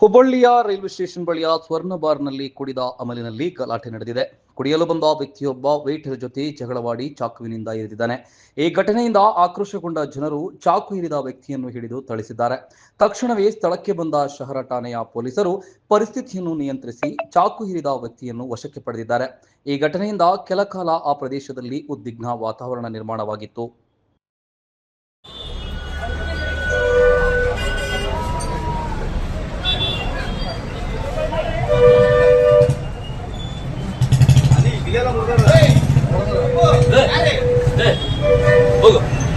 ಹುಬ್ಬಳ್ಳಿಯ railway station ಬಳಿಯ ಸ್ವರ್ಣ ಬಾರ್ನಲ್ಲಿ ಕುಡಿದ ಅಮಲಿನಲ್ಲಿ ಗಲಾಟೆ ನಡೆದಿದೆ. ಕುಡಿಯಲು ಬಂದ ವ್ಯಕ್ತಿಯೊಬ್ಬ ವೇಟರ್ ಜೊತೆ ಜಗಳವಾಡಿ ಚಾಕುವಿನಿಂದ ಇರಿದಿದ್ದಾನೆ ಈ ಘಟನೆಯಿಂದ ಆಕ್ರೋಶಗೊಂಡ ಜನರು ಚಾಕು ಇರಿದ ವ್ಯಕ್ತಿಯನ್ನು ಹಿಡಿದು ಥಳಿಸಿದ್ದಾರೆ. ತಕ್ಷಣವೇ ಸ್ಥಳಕ್ಕೆ ಬಂದ ಶಹರ ಠಾಣೆಯ ಪೊಲೀಸರು ಪರಿಸ್ಥಿತಿಯನ್ನು ನಿಯಂತ್ರಿಸಿ ಚಾಕು ಹಿರಿದ ವ್ಯಕ್ತಿಯನ್ನು ವಶಕ್ಕೆ ಪಡೆದಿದ್ದಾರೆ. ಈ ಘಟನೆಯಿಂದ ಕೆಲಕಾಲ ಆ ಪ್ರದೇಶದಲ್ಲಿ ಉದ್ವಿಗ್ನ ವಾತಾವರಣ ನಿರ್ಮಾಣವಾಗಿತ್ತು.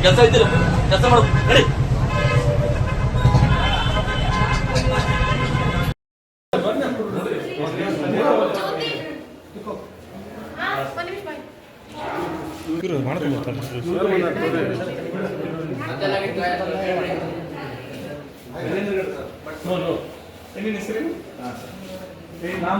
ಕೆಲಸ ಇದ್ದಿಲ್ಲ ಕೆಲಸ ಮಾಡು. ನಡಿ. ಇರು ಮಾಡ್ಕೊಂಡು ಬರ್ತಾರೆ नाम